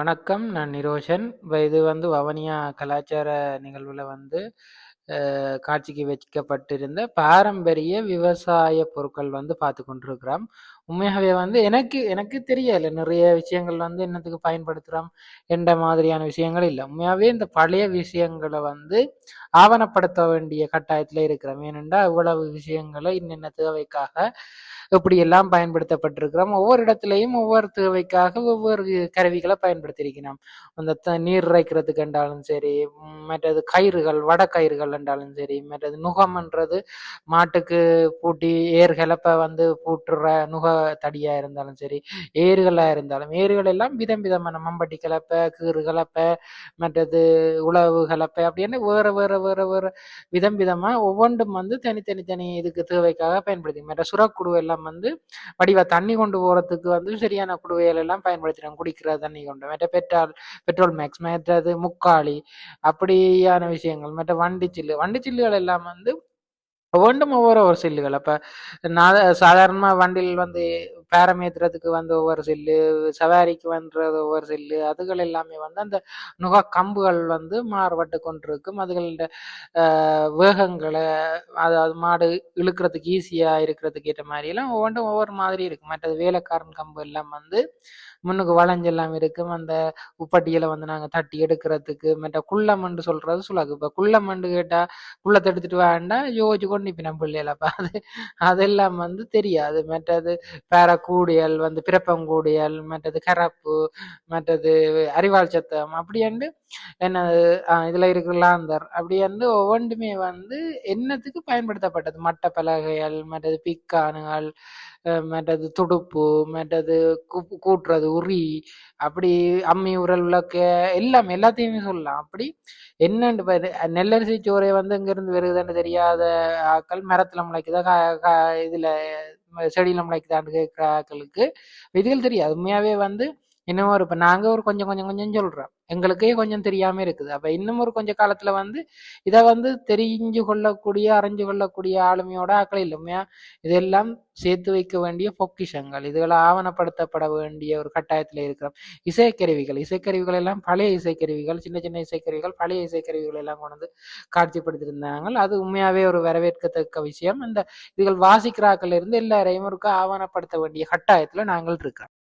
வணக்கம். நான் நிரோஷன். இப்போ இது வந்து வவனியா கலாச்சார நிகழ்வில் வந்து காட்சிக்கு வைக்கப்பட்டிருந்த பாரம்பரிய விவசாய பொருட்கள் வந்து பார்த்து கொண்டிருக்கிறோம். உண்மையாகவே வந்து எனக்கு எனக்கு தெரியல. நிறைய விஷயங்கள் வந்து என்னத்துக்கு பயன்படுத்துகிறோம் எந்த மாதிரியான விஷயங்கள் இல்லை உண்மையாகவே இந்த பழைய விஷயங்களை வந்து ஆவணப்படுத்த வேண்டிய கட்டாயத்தில் இருக்கிறோம். ஏனென்றால் இவ்வளவு விஷயங்களை இன்னென்ன தேவைக்காக இப்படியெல்லாம் பயன்படுத்தப்பட்டிருக்கிறோம். ஒவ்வொரு இடத்துலையும் ஒவ்வொரு தேவைக்காக ஒவ்வொரு கருவிகளை பயன்படுத்தியிருக்கிறோம். அந்த த நீர் இறைக்கிறதுக்கு என்றாலும் சரி, மற்றது கயிறுகள், வட கயிறுகள் என்றாலும் சரி, மற்றது நுகம்ன்றது மாட்டுக்கு பூட்டி ஏர் வந்து பூட்டுற நுக தடியா இருந்தாலும் சரி, ஏறுகளா இருந்தாலும் ஏறுகள் எல்லாம் விதம் விதமான மம்பட்டி கலப்பை கீறு கலப்பை மற்றது உழவு கலப்பை அப்படின்னு வேற வேற வேற வேற விதம் விதமா ஒவ்வொன்றும் வந்து தனித்தனி தனி இதுக்கு தேவைக்காக பயன்படுத்தி மற்ற சுரக்குடு எல்லாம் வந்து வடிவா தண்ணி கொண்டு போறதுக்கு வந்து சரியான குடுவைகள் எல்லாம் பயன்படுத்தினோம் குடிக்கிற தண்ணி கொண்டு மற்ற பெட்ரோல் பெட்ரோல் மேக்ஸ் மற்றது முக்காளி அப்படியான விஷயங்கள் மற்ற வண்டி சில்லு வண்டி சில்லுகள் எல்லாம் வந்து ஒவ்வொன்றும் ஒவ்வொரு ஒரு சில்லுகள். அப்ப நான் சாதாரணமா வண்டியில் வந்து பேரம் ஏத்துறதுக்கு வந்து ஒவ்வொரு சில்லு சவாரிக்கு வந்துறது ஒவ்வொரு சில்லு அதுகள் எல்லாமே வந்து அந்த நுகா கம்புகள் வந்து மாறுபட்டு கொண்டிருக்கும். அதுகளோட வேகங்களை அதாவது மாடு இழுக்கிறதுக்கு ஈஸியாக இருக்கிறதுக்கு ஏற்ற மாதிரி எல்லாம் ஒவ்வொன்றும் ஒவ்வொரு மாதிரி இருக்கும். மற்றது வேலைக்காரன் கம்பு எல்லாம் வந்து முன்னுக்கு வளைஞ்செல்லாம் இருக்கும். அந்த உப்பட்டியில் வந்து நாங்கள் தட்டி எடுக்கிறதுக்கு மற்ற குள்ளமண்டு சொல்கிறது சுலகு. இப்போ குள்ளமண்டு கேட்டால் குள்ளத்தை எடுத்துட்டு வேண்டாம் யோசிச்சு கொண்டு இப்போ நம்ம அப்ப அது அதெல்லாம் வந்து தெரியாது. மற்றது கூடியல் வந்து பிறப்பங்கூடியல் மற்றது கரப்பு மற்றது அறிவால் சத்தம் அப்படியாண்டு என்ன இதுல இருக்கிற லாந்தர் அப்படியாண்டு ஒவ்வொன்றுமே வந்து என்னத்துக்கு பயன்படுத்தப்பட்டது? மட்ட பலகைகள் மற்றது பிக்கானுகள் மற்றது துடுப்பு மற்றது கூ- கூட்டுறது உரி அப்படி அம்மி உரல் விளக்க எல்லாம் எல்லாத்தையுமே சொல்லலாம். அப்படி என்னன்னு நெல்லரிசி சோறை வந்து இங்கிருந்து வருதுன்னு தெரியாத ஆக்கள் மரத்துல முளைக்குதா இதுல செடியில் முளைக்குதான்னு கேட்குறாக்களுக்கு விதிகள் தெரியும் தெரியாது வந்து என்னமோ ஒரு இப்ப நாங்க ஒரு கொஞ்சம் கொஞ்சம் கொஞ்சம் சொல்றோம். எங்களுக்கே கொஞ்சம் தெரியாம இருக்குது. அப்ப இன்னும் ஒரு கொஞ்சம் காலத்துல வந்து இதை வந்து தெரிஞ்சு கொள்ளக்கூடிய அறிஞ்சு கொள்ளக்கூடிய ஆளுமையோட ஆக்கள் இல்லை. இதெல்லாம் சேர்த்து வைக்க வேண்டிய பொக்கிஷங்கள். இதுகளை ஆவணப்படுத்தப்பட வேண்டிய ஒரு கட்டாயத்துல இருக்கிறோம். இசைக்கருவிகள். இசைக்கருவிகள் எல்லாம் பழைய இசைக்கருவிகள். சின்ன சின்ன இசைக்கருவிகள் பழைய இசைக்கருவிகள் எல்லாம் கொண்டு வந்து காட்சிப்படுத்தியிருந்தாங்க. அது உண்மையாவே ஒரு வரவேற்கத்தக்க விஷயம். இந்த இதுகள் வாசிக்கிறாக்கள் இருந்து எல்லாரையும் ஒரு ஆவணப்படுத்த வேண்டிய கட்டாயத்துல நாங்கள் இருக்கிறோம்.